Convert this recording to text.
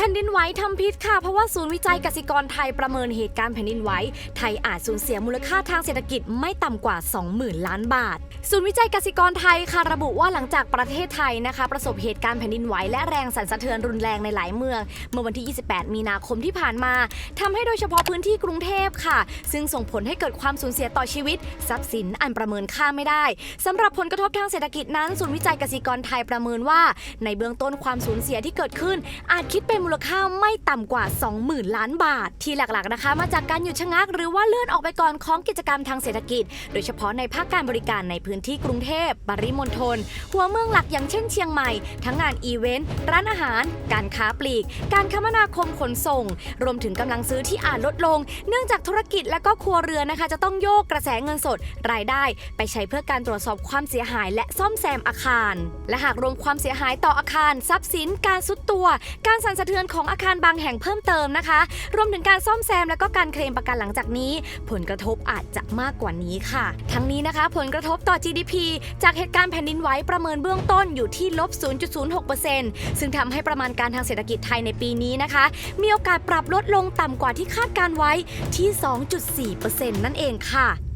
แผ่นดินไหวทำพิษค่ะ เพราะว่าศูนย์วิจัยกสิกรไทยประเมินเหตุการณ์แผ่นดินไหวไทยอาจสูญเสียมูลค่าทางเศรษฐกิจไม่ต่ำกว่า 20,000 ล้านบาท ศูนย์วิจัยกสิกรไทยค่ะระบุว่าหลังจากประเทศไทยนะคะ ประสบเหตุการณ์แผ่นดินไหวและแรงสั่นสะเทือนรุนแรงในหลายเมือง เมื่อวันที่ 28 มีนาคมที่ผ่านมาทำให้โดยเฉพาะพื้นที่กรุงเทพค่ะ ซึ่งส่งผลให้เกิดความสูญเสียต่อชีวิต ทรัพย์สินอันประเมินค่าไม่ได้สำหรับผลกระทบทางเศรษฐกิจนั้นศูนย์วิจัยกสิกรไทยประเมินว่า ในเบื้องต้นความสูญเสียที่เกิดขึ้นอาจคิดเป็นมูลค่าไม่ต่ำกว่า 20,000 ล้านบาท ที่หลักๆนะคะ มาจากการหยุดชะงัก หรือว่าเลื่อนออกไปก่อนของกิจกรรมทางเศรษฐกิจ โดยเฉพาะในภาคการบริการในพื้นที่กรุงเทพปริมณฑลหัวเมืองหลักอย่างเช่นเชียงใหม่ ทั้งงานอีเวนต์ร้านอาหาร การค้าปลีก การคมนาคมขนส่ง รวมถึงกำลังซื้อที่อาจลดลง เนื่องจากธุรกิจและก็ครัวเรือนนะคะ จะต้องโยกกระแสเงินสด รายได้ ไปใช้เพื่อการตรวจสอบความเสียหายและซ่อมแซมอาคาร และหากรวมความเสียหายต่ออาคาร ทรัพย์สิน การซุดตัว การสั่นสะเทือนของอาคารบางแห่งเพิ่มเติมนะคะ รวมถึงการซ่อมแซมและก็การเคลมประกันหลังจากนี้ ผลกระทบอาจจะมากกว่านี้ค่ะ ทั้งนี้นะคะ ผลกระทบต่อ GDP จากเหตุการณ์แผ่นดินไหวประเมินเบื้องต้นอยู่ที่ลบ 0.06%ซึ่งทำให้ประมาณการทางเศรษฐกิจไทยในปีนี้นะคะ มีโอกาสปรับลดลงต่ำกว่าที่คาดการไว้ที่ 2.4%นั่นเองค่ะ